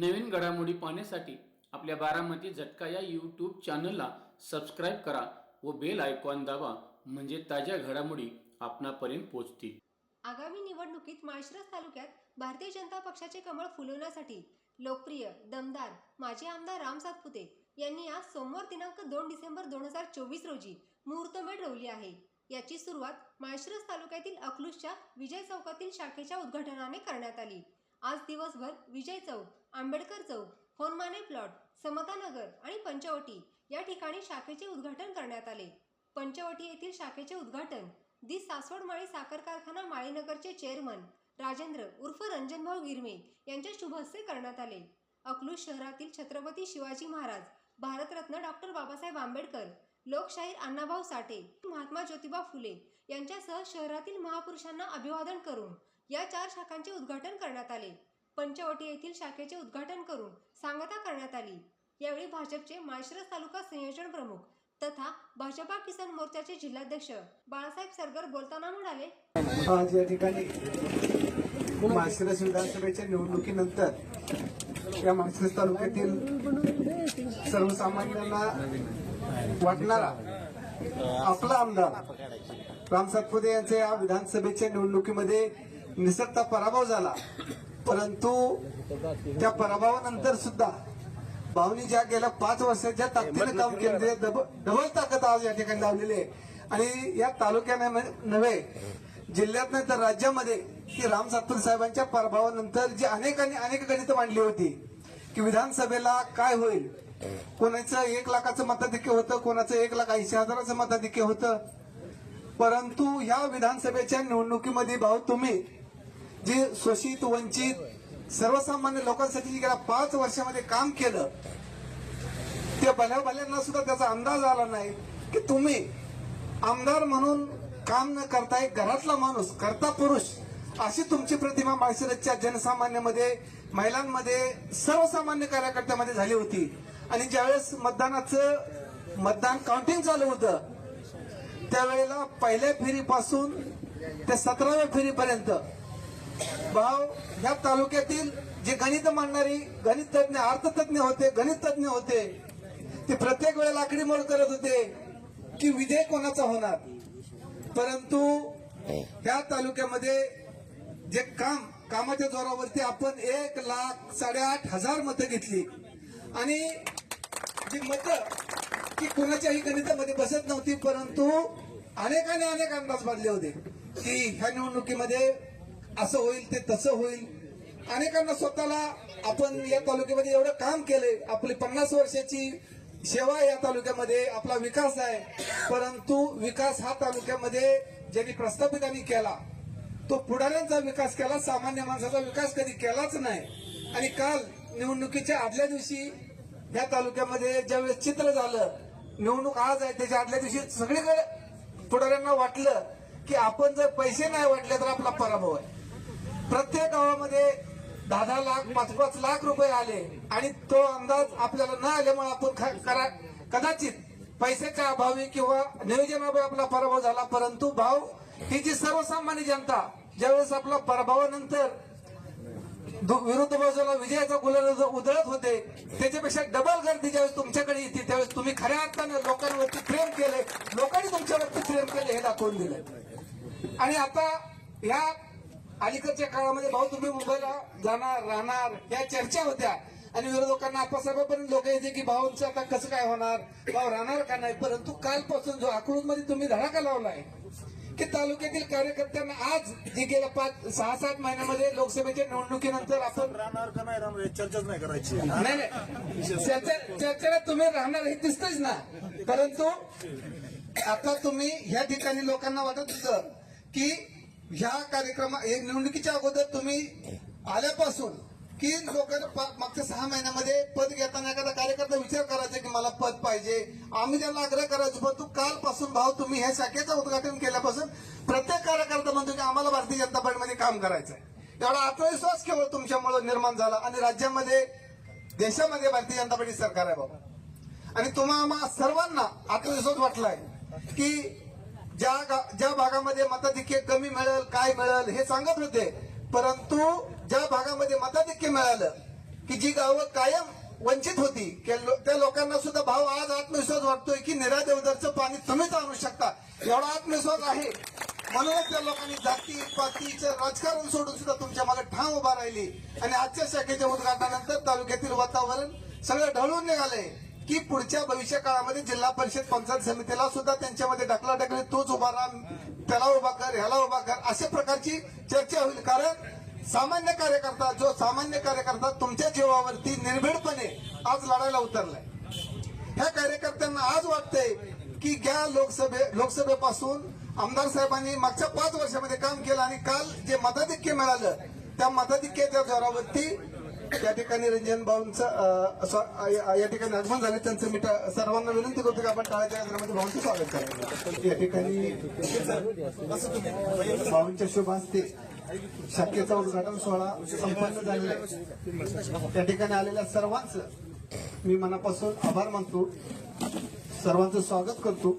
नवीन घडामोडी पाहण्यासाठी आपल्या बारामती झटका या यूट्यूब चॅनलला सबस्क्राईब करा व बेल आयकॉन दाबा म्हणजे ताज्या घडामोडी आपणापर्यंत पोहोचतील. आगामी निवडणुकीत माळशिरस तालुक्यात भारतीय जनता पक्षाचे कमळ फुलवण्यासाठी लोकप्रिय दमदार माजी आमदार राम सातपुते यांनी आज सोमवार दिनांक दोन डिसेंबर दोन हजार चोवीस रोजी मुहूर्तमेढ रोवली आहे. याची सुरुवात माळशिरस तालुक्यातील अकलूजच्या विजय चौकातील शाखेच्या उद्घाटनाने करण्यात आली. आज दिवसभर विजय चौक आंबेडकर चौक होनमाने प्लॉट समतानगर आणि पंचवटी या ठिकाणी शाखेचे उद्घाटन करण्यात आले. पंचवटी येथील शाखेचे उद्घाटन दि सासवड माळी साखर कारखाना माळीनगरचे चेअरमन राजेंद्र उर्फ रंजनभाऊ गिरमे यांच्या शुभ हस्ते करण्यात आले. अकलूज शहरातील छत्रपती शिवाजी महाराज भारतरत्न डॉक्टर बाबासाहेब आंबेडकर लोकशाहीर अण्णाभाऊ साठे महात्मा ज्योतिबा फुले यांच्यासह शहरातील महापुरुषांना अभिवादन करून या चार शाखांचे उद्घाटन करण्यात आले. पंचवटी येथील शाखेचे उद्घाटन करून सांगता करण्यात आली. यावेळी भाजपचे माळशिरस तालुका संयोजन प्रमुख तथा भाजपा किसान मोर्चाचे जिल्हाध्यक्ष बाळासाहेब सरगर बोलताना म्हणाले आज या ठिकाणी माळशिरस विधानसभेच्या निवडणुकीनंतर या माळशिरस तालुक्यातील सर्वसामान्यांना वाटणारा आपला आमदार राम सातपुते यांच्या या विधानसभेच्या निवडणुकीमध्ये निसटता पराभव झाला. परंतु त्या पराभवानंतर सुद्धा भाऊनी ज्या गेल्या पाच वर्षाच्या ताकदीने काम केले म्हणजे डबल ताकद आज या ठिकाणी लावलेली आहे. आणि या तालुक्याने नव्हे जिल्ह्यात नाही तर राज्यामध्ये की राम सातपुते साहेबांच्या पराभवानंतर जी अनेकांनी अनेक गणित मांडली होती की विधानसभेला काय होईल? कोणाचं एक लाखाचं मताधिक्य होतं कोणाचं एक लाख ऐंशी हजाराचं मताधिक्य होतं. परंतु ह्या विधानसभेच्या निवडणुकीमध्ये भाऊ तुम्ही जे शोषित वंचित सर्वसामान्य लोकांसाठी जे गेल्या पाच वर्षामध्ये काम केलं ते भल्या भल्यांना सुद्धा त्याचा अंदाज आला नाही की तुम्ही आमदार म्हणून काम न करता एक घरातला माणूस करता पुरुष अशी तुमची प्रतिमा माळशिरसच्या जनसामान्यामध्ये महिलांमध्ये सर्वसामान्य कार्यकर्त्यामध्ये झाली होती. आणि ज्यावेळेस मतदानाचं मतदान काउंटिंग चालू होतं त्यावेळेला पहिल्या फेरीपासून ते सतराव्या फेरीपर्यंत भाव ह्या तालुक्यातील जे गणित मांडणारी गणित तज्ञ अर्थतज्ञ होते गणित तज्ञ होते ते प्रत्येक वेळेला लाकडीमोड करत होते की विजय कोणाचा होणार. परंतु ह्या तालुक्यामध्ये जे काम कामाच्या जोरावरती आपण एक लाख साडेआठ हजार मतं घेतली. आणि जी मतं की कुणाच्याही गणितामध्ये बसत नव्हती परंतु अनेकाने अनेक अंदाज बांधले होते की ह्या निवडणुकीमध्ये असं होईल ते तसं होईल. अनेकांना स्वतःला आपण या तालुक्यामध्ये एवढं काम केलंय. आपली पन्नास वर्षाची सेवा या तालुक्यामध्ये आपला विकास आहे. परंतु विकास हा तालुक्यामध्ये ज्यांनी प्रस्थापितांनी केला तो पुढाऱ्यांचा विकास केला सामान्य माणसाचा विकास कधी केलाच नाही. आणि काल निवडणुकीच्या आदल्या दिवशी या तालुक्यामध्ये ज्यावेळेस चित्र झालं निवडणूक आज आहे त्याच्या आदल्या दिवशी सगळीकडे पुढाऱ्यांना वाटलं की आपण जर पैसे नाही वाटले तर आपला पराभव आहे. प्रत्येक गावामध्ये दहा दहा लाख पाच पाच लाख रुपये आले आणि तो अंदाज आपल्याला न आल्यामुळे आपण ख- करा कदाचित पैशाच्या अभावी किंवा नियोजनाभावी आपला पराभव झाला परंतु भाव ही जी सर्वसामान्य जनता ज्यावेळेस आपला पराभवानंतर दु- विरुद्ध बाजूला विजयाचा गुलाल जो उधळत होते त्याच्यापेक्षा डबल गर्दी ज्यावेळेस तुमच्याकडे येते त्यावेळेस तुम्ही खऱ्या अर्थानं लोकांवरती प्रेम केले लोकांनी तुमच्यावरती प्रेम केले हे दाखवून दिलं आणि आता या अलीकडच्या काळामध्ये भाऊ तुम्ही मुंबईला जाणार राहणार या चर्चा होत्या. आणि विरोधकांना आपासाहेबापर्यंत लोक येते की भाऊंचं आता कसं काय होणार? भाऊ राहणार का नाही? परंतु कालपासून जो अकलूजमध्ये तुम्ही धडाका लावलाय की तालुक्यातील कार्यकर्त्यांना आज जे गेल्या पाच सहा सात महिन्यामध्ये लोकसभेच्या निवडणुकीनंतर आपण राहणार का नाही राहणार चर्चाच नाही करायची. नाही नाही. चर्चा- चर्चेला तुम्ही राहणार हे दिसतच ना. परंतु आता तुम्ही ह्या ठिकाणी लोकांना वाटत होतं की ह्या कार्यक्रमा हे निवडणुकीच्या अगोदर तुम्ही आल्यापासून की लोकांना मागच्या सहा महिन्यामध्ये पद घेताना एखादा कार्यकर्ता विचार करायचा की मला पद पाहिजे. आम्ही त्यांना आग्रह करायचो परंतु तू कालपासून भाव तुम्ही ह्या शाखेचं उद्घाटन केल्यापासून प्रत्येक कार्यकर्ता म्हणतो की आम्हाला भारतीय जनता पार्टीमध्ये काम करायचं आहे एवढा आत्मविश्वास केवळ तुमच्यामुळे निर्माण झाला आणि राज्यामध्ये देशामध्ये भारतीय जनता पार्टी सरकार आहे बाबा. आणि तुम्हा आम्हा सर्वांना आत्मविश्वास वाटलाय की ज्या गा- ज्या भागामध्ये मताधिक्य कमी मिळेल काय मिळेल हे सांगत होते. परंतु ज्या भागामध्ये मताधिक्य मिळालं की जी गावं कायम वंचित होती त्या लो- त्या लोकांना सुद्धा भाव आज आत्मविश्वास वाटतोय की निरा देवदरचं पाणी तुम्हीच आणू शकता. एवढा आत्मविश्वास आहे. म्हणूनच त्या लोकांनी जाती पातीचं राजकारण सोडून सुद्धा तुमच्या मागे ठाम उभा राहिली. आणि आजच्या शाखेच्या उद्घाटनानंतर तालुक्यातील वातावरण सगळं ढळून निघालंय. की पुढच्या भविष्य काळामध्ये जिल्हा परिषद पंचायत समितीला सुद्धा त्यांच्यामध्ये ढकला ढकली तोच उभा राहा त्याला उभा कर ह्याला उभा कर अशा प्रकारची चर्चा होईल. कारण सामान्य कार्यकर्ता जो सामान्य कार्यकर्ता तुमच्या जीवावरती निर्भीडपणे आज लढायला उतरलाय. ह्या कार्यकर्त्यांना आज वाटतंय की ज्या लोकसभे लोकसभेपासून आमदार साहेबांनी मागच्या पाच वर्षामध्ये काम केलं आणि काल जे मताधिक्य मिळालं त्या मताधिक्याच्या जोरावरती त्या ठिकाणी रंजन भाऊंचं या ठिकाणी आगमन झाले. त्यांचं मी सर्वांना विनंती करतो की आपण टाळाच्या कार्यक्रमामध्ये भाऊंचं स्वागत करायचं या ठिकाणी भाऊंच्या शुभ हस्ते शाखेचा उद्घाटन सोहळा संपन्न झालेला आहे. त्या ठिकाणी आलेल्या सर्वांचं मी मनापासून आभार मानतो. सर्वांचं स्वागत करतो.